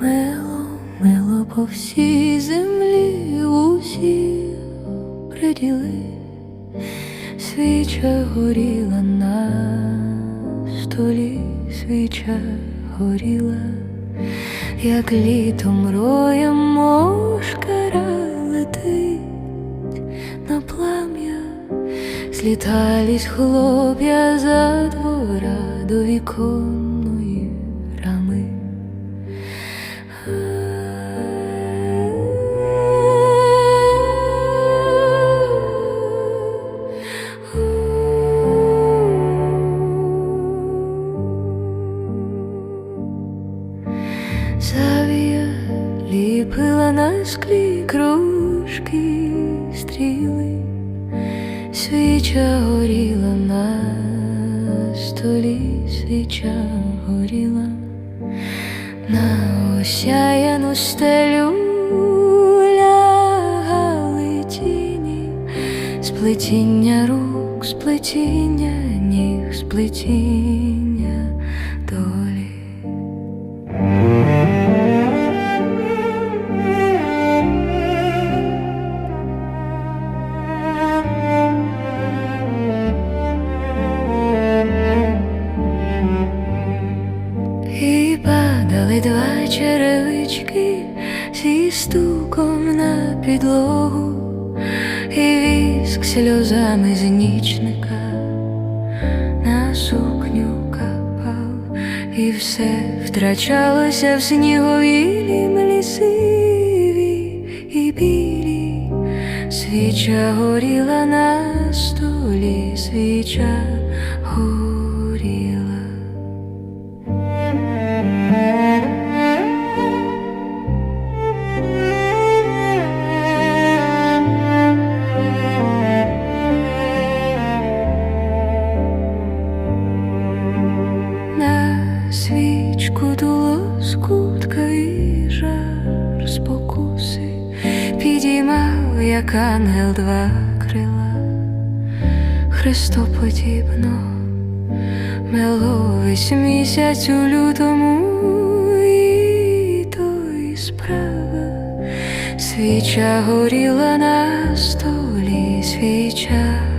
Мило, мило по всій землі усі приділи, свіча горіла на столі, свіча горіла, як літом роєм мошкара летить на плам'я, злітались хлоп'я за двора до віконної Завія ліпила на склі кружки стріли, свіча горіла на столі, свіча горіла на осяяну стелю. Лягали сплетіння рук, сплетіння ніг, сплетіння черевички зі стуком на підлогу, і віск сльозами з нічника на сукню капав, і все втрачалося в сніговілім лісиві і білі, свіча горіла на столі, свіча горіла. Свічку дуло скутка і жар спокуси. Підіймав, як ангел два крила, Христоподібно мело весь місяць у лютому, і то і справа, свіча горіла на столі, свіча